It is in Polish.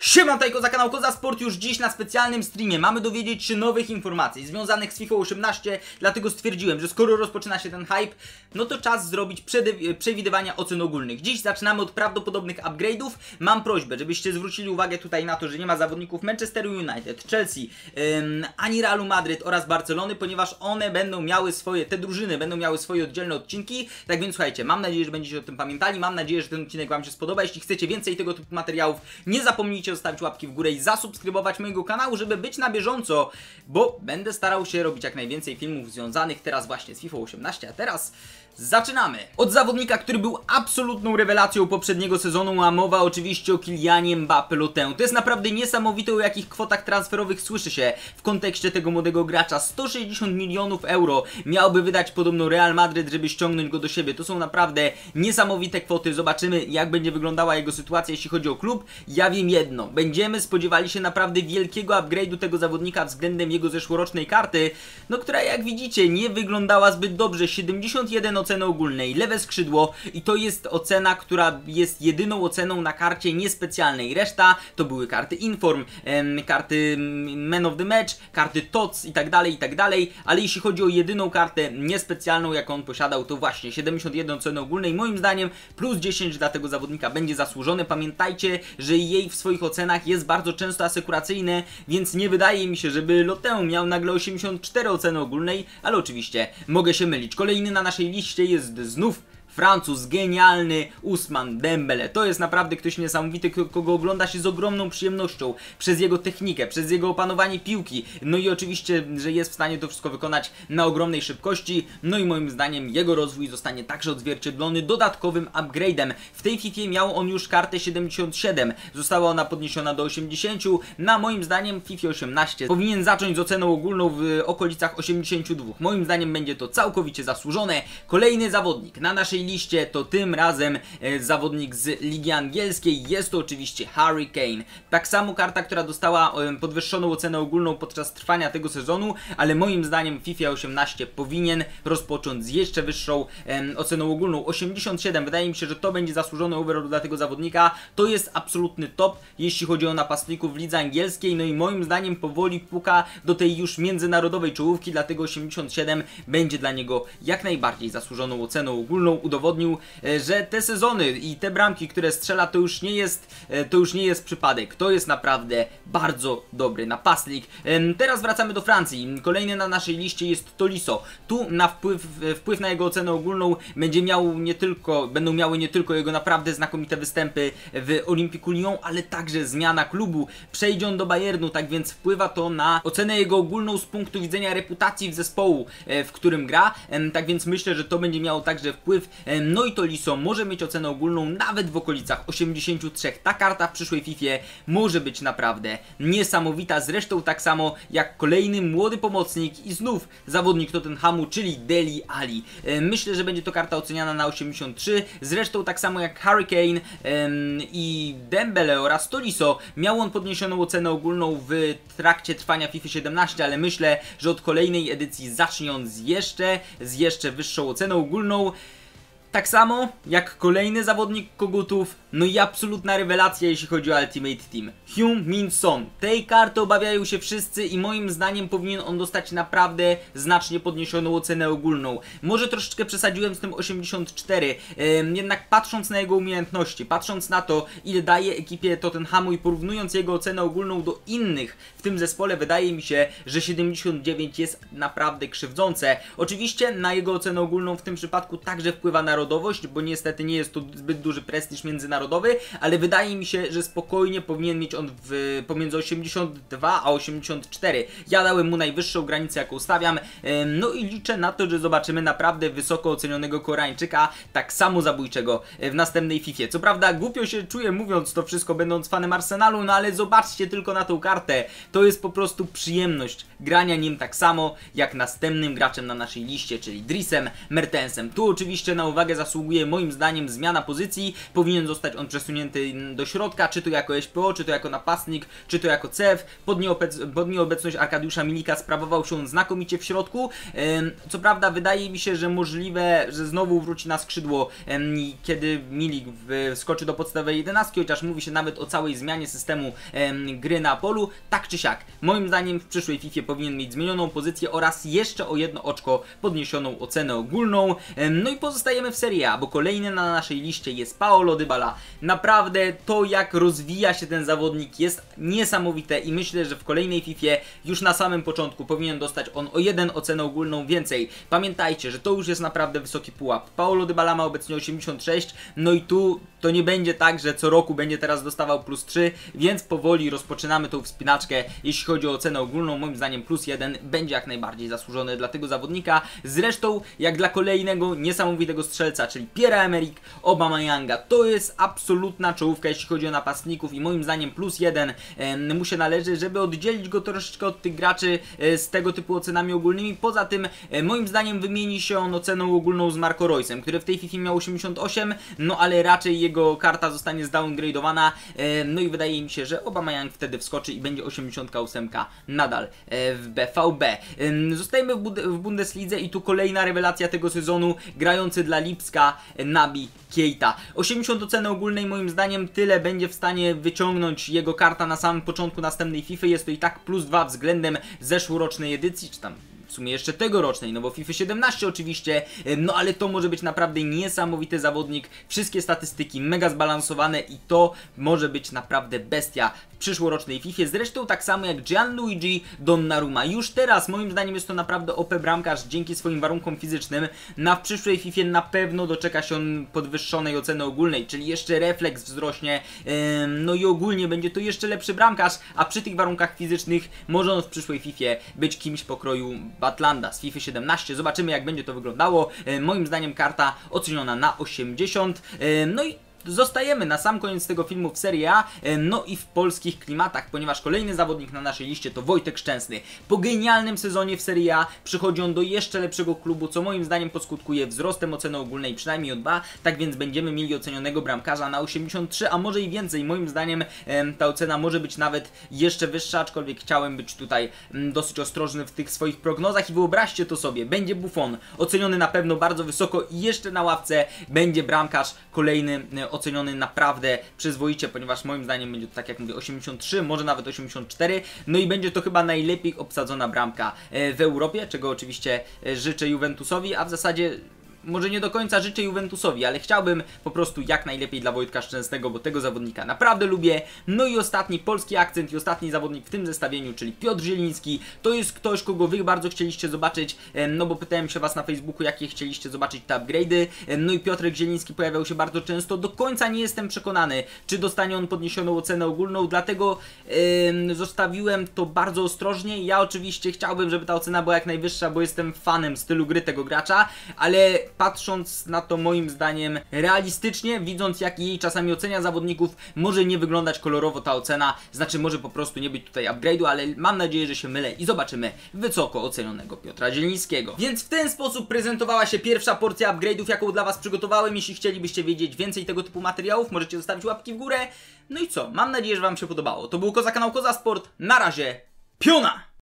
Siema, tutaj Koza, kanał Koza Sport już dziś na specjalnym streamie mamy dowiedzieć się nowych informacji związanych z FIFA 18, dlatego stwierdziłem, że skoro rozpoczyna się ten hype, no to czas zrobić przewidywania ocen ogólnych. Dziś zaczynamy od prawdopodobnych upgrade'ów. Mam prośbę, żebyście zwrócili uwagę tutaj na to, że nie ma zawodników Manchesteru United, Chelsea, ym, ani Realu Madryt oraz Barcelony, ponieważ one będą miały swoje, te drużyny będą miały swoje oddzielne odcinki. Tak więc słuchajcie, mam nadzieję, że będziecie o tym pamiętali, mam nadzieję, że ten odcinek Wam się spodoba. Jeśli chcecie więcej tego typu materiałów, nie zapomnijcie zostawić łapki w górę i zasubskrybować mojego kanału, żeby być na bieżąco, bo będę starał się robić jak najwięcej filmów związanych teraz właśnie z FIFA 18, a teraz zaczynamy! Od zawodnika, który był absolutną rewelacją poprzedniego sezonu, a mowa oczywiście o Kylianie Mbappé Lotę. To jest naprawdę niesamowite, o jakich kwotach transferowych słyszy się w kontekście tego młodego gracza. 160 milionów euro miałby wydać podobno Real Madryt, żeby ściągnąć go do siebie. To są naprawdę niesamowite kwoty. Zobaczymy, jak będzie wyglądała jego sytuacja, jeśli chodzi o klub. Ja wiem jedno, będziemy spodziewali się naprawdę wielkiego upgrade'u tego zawodnika względem jego zeszłorocznej karty, no która jak widzicie nie wyglądała zbyt dobrze. 71 oceny ogólnej, lewe skrzydło i to jest ocena, która jest jedyną oceną na karcie niespecjalnej. Reszta to były karty Inform, em, karty mm, Man of the Match, karty TOTS i tak dalej, i tak dalej, ale jeśli chodzi o jedyną kartę niespecjalną, jaką on posiadał, to właśnie 71 oceny ogólnej, moim zdaniem plus 10 dla tego zawodnika będzie zasłużone. Pamiętajcie, że jej w swoich ocenach jest bardzo często asekuracyjne, więc nie wydaje mi się, żeby Lotę miał nagle 84 oceny ogólnej, ale oczywiście mogę się mylić. Kolejny na naszej liście jest znów Francuz, genialny Usman Dembele. To jest naprawdę ktoś niesamowity, kogo ogląda się z ogromną przyjemnością przez jego technikę, przez jego opanowanie piłki. No i oczywiście, że jest w stanie to wszystko wykonać na ogromnej szybkości. No i moim zdaniem jego rozwój zostanie także odzwierciedlony dodatkowym upgrade'em. W tej FIFA miał on już kartę 77. Została ona podniesiona do 80. Na moim zdaniem FIFA 18 powinien zacząć z oceną ogólną w okolicach 82. Moim zdaniem będzie to całkowicie zasłużone. Kolejny zawodnik na naszej to tym razem e, zawodnik z Ligi Angielskiej. Jest to oczywiście Harry Kane. Tak samo karta, która dostała e, podwyższoną ocenę ogólną podczas trwania tego sezonu, ale moim zdaniem FIFA 18 powinien rozpocząć z jeszcze wyższą oceną ogólną 87. Wydaje mi się, że to będzie zasłużony overall dla tego zawodnika. To jest absolutny top, jeśli chodzi o napastników w lidze angielskiej. No i moim zdaniem powoli puka do tej już międzynarodowej czołówki, dlatego 87 będzie dla niego jak najbardziej zasłużoną oceną ogólną. Udowodnił, e, że te sezony i te bramki, które strzela, to już nie jest, e, to już nie jest przypadek. To jest naprawdę bardzo dobry napastnik. Teraz wracamy do Francji. Kolejny na naszej liście jest Tolisso. Tu na wpływ, wpływ na jego ocenę ogólną będzie miał nie tylko, będą miały nie tylko jego naprawdę znakomite występy w Olympiku Lyon, ale także zmiana klubu. Przejdzie on do Bayernu, tak więc wpływa to na ocenę jego ogólną z punktu widzenia reputacji w zespołu, e, w którym gra. Tak więc myślę, że to będzie miało także wpływ. Em, No i Tolisso może mieć ocenę ogólną nawet w okolicach 83. Ta karta w przyszłej FIFA może być naprawdę niesamowita. Zresztą tak samo jak kolejny młody pomocnik i znów zawodnik Tottenhamu, czyli Deli Ali. E, Myślę, że będzie to karta oceniana na 83. Zresztą tak samo jak Hurricane i Dembele oraz Tolisso miał on podniesioną ocenę ogólną w trakcie trwania FIFA 17, ale myślę, że od kolejnej edycji zacznie on z jeszcze, z jeszcze wyższą oceną ogólną. Tak samo jak kolejny zawodnik Kogutów, no i absolutna rewelacja jeśli chodzi o Ultimate Team. Hyun Min Son. Tej karty obawiają się wszyscy i moim zdaniem powinien on dostać naprawdę znacznie podniesioną ocenę ogólną. Może troszeczkę przesadziłem z tym 84, em, jednak patrząc na jego umiejętności, patrząc na to ile daje ekipie Tottenhamu i porównując jego ocenę ogólną do innych w tym zespole, wydaje mi się, że 79 jest naprawdę krzywdzące. Oczywiście na jego ocenę ogólną w tym przypadku także wpływa narodowość, bo niestety nie jest to zbyt duży prestiż międzynarodowy, ale wydaje mi się, że spokojnie powinien mieć on w, pomiędzy 82 a 84. Ja dałem mu najwyższą granicę, jaką stawiam, no i liczę na to, że zobaczymy naprawdę wysoko ocenionego Koreańczyka, tak samo zabójczego e, w następnej FIFA. Co prawda głupio się czuję mówiąc to wszystko, będąc fanem Arsenalu, no ale zobaczcie tylko na tą kartę. To jest po prostu przyjemność grania nim tak samo jak następnym graczem na naszej liście, czyli Drisem Mertensem. Tu oczywiście na uwagę uwagę zasługuje moim zdaniem zmiana pozycji. Powinien zostać on przesunięty do środka, czy to jako SPO, czy to jako napastnik, czy to jako CEF. Pod, nieobec pod nieobecność Arkadiusza Milika sprawował się on znakomicie w środku. Co prawda wydaje mi się, że możliwe, że znowu wróci na skrzydło, kiedy Milik wskoczy do podstawowej 11, chociaż mówi się nawet o całej zmianie systemu gry na polu. Tak czy siak, moim zdaniem w przyszłej FIFA powinien mieć zmienioną pozycję oraz jeszcze o jedno oczko podniesioną ocenę ogólną. No i pozostajemy w Serie A, bo kolejny na naszej liście jest Paolo Dybala. Naprawdę to jak rozwija się ten zawodnik jest niesamowite i myślę, że w kolejnej FIFA już na samym początku powinien dostać on o jeden ocenę ogólną więcej. Pamiętajcie, że to już jest naprawdę wysoki pułap. Paolo Dybala ma obecnie 86, no i tu to nie będzie tak, że co roku będzie teraz dostawał plus 3, więc powoli rozpoczynamy tą wspinaczkę. Jeśli chodzi o ocenę ogólną, moim zdaniem plus 1 będzie jak najbardziej zasłużony dla tego zawodnika. Zresztą, jak dla kolejnego niesamowitego strzelca, czyli Pierre-Emerick Aubameyanga, to jest absolutna czołówka, jeśli chodzi o napastników i moim zdaniem plus 1 e, mu się należy, żeby oddzielić go troszeczkę od tych graczy e, z tego typu ocenami ogólnymi. Poza tym, e, moim zdaniem wymieni się on oceną ogólną z Marco Royce'em, który w tej FIFA miał 88, no ale raczej jego karta zostanie zdowngradowana, e, no i wydaje mi się, że Aubameyang wtedy wskoczy i będzie 88 nadal w BVB. Zostajemy w, w Bundeslidze i tu kolejna rewelacja tego sezonu, grający dla Lipska Nabi Keita. 80 oceny ogólnej moim zdaniem tyle będzie w stanie wyciągnąć jego karta na samym początku następnej FIFA. Jest to i tak plus 2 względem zeszłorocznej edycji, czy tam w sumie jeszcze tegorocznej, no bo FIFA 17 oczywiście, no ale to może być naprawdę niesamowity zawodnik, wszystkie statystyki mega zbalansowane i to może być naprawdę bestia w przyszłorocznej FIFA, zresztą tak samo jak Gianluigi Donnarumma. Już teraz moim zdaniem jest to naprawdę OP bramkarz dzięki swoim warunkom fizycznym, na przyszłej FIFA na pewno doczeka się on podwyższonej oceny ogólnej, czyli jeszcze refleks wzrośnie, no i ogólnie będzie to jeszcze lepszy bramkarz, a przy tych warunkach fizycznych może on w przyszłej FIFA być kimś pokroju Batlanda z FIFA 17. Zobaczymy jak będzie to wyglądało. E, moim zdaniem karta oceniona na 80. E, no i Zostajemy na sam koniec tego filmu w Serie A, e, no i w polskich klimatach, ponieważ kolejny zawodnik na naszej liście to Wojtek Szczęsny. Po genialnym sezonie w Serie A przychodzi on do jeszcze lepszego klubu, co moim zdaniem poskutkuje wzrostem oceny ogólnej przynajmniej o 2, tak więc będziemy mieli ocenionego bramkarza na 83, a może i więcej. Moim zdaniem ta ocena może być nawet jeszcze wyższa, aczkolwiek chciałem być tutaj dosyć ostrożny w tych swoich prognozach i wyobraźcie to sobie, będzie Buffon oceniony na pewno bardzo wysoko i jeszcze na ławce będzie bramkarz kolejny e, oceniony naprawdę przyzwoicie, ponieważ moim zdaniem będzie to tak jak mówię 83, może nawet 84, no i będzie to chyba najlepiej obsadzona bramka e, w Europie, czego oczywiście e, życzę Juventusowi, a w zasadzie może nie do końca życzę Juventusowi, ale chciałbym po prostu jak najlepiej dla Wojtka Szczęsnego, bo tego zawodnika naprawdę lubię. No i ostatni polski akcent i ostatni zawodnik w tym zestawieniu, czyli Piotr Zieliński. To jest ktoś, kogo wy bardzo chcieliście zobaczyć, no bo pytałem się was na Facebooku, jakie chcieliście zobaczyć te upgrade'y. No i Piotrek Zieliński pojawiał się bardzo często. Do końca nie jestem przekonany, czy dostanie on podniesioną ocenę ogólną, dlatego yy, zostawiłem to bardzo ostrożnie. Ja oczywiście chciałbym, żeby ta ocena była jak najwyższa, bo jestem fanem stylu gry tego gracza, ale patrząc na to moim zdaniem realistycznie, widząc jak jej czasami ocenia zawodników, może nie wyglądać kolorowo ta ocena, znaczy może po prostu nie być tutaj upgrade'u, ale mam nadzieję, że się mylę i zobaczymy wysoko ocenionego Piotra Zielińskiego. Więc w ten sposób prezentowała się pierwsza porcja upgrade'ów, jaką dla Was przygotowałem. Jeśli chcielibyście wiedzieć więcej tego typu materiałów, możecie zostawić łapki w górę. No i co? Mam nadzieję, że Wam się podobało. To był Koza kanał Koza Sport. Na razie, piona!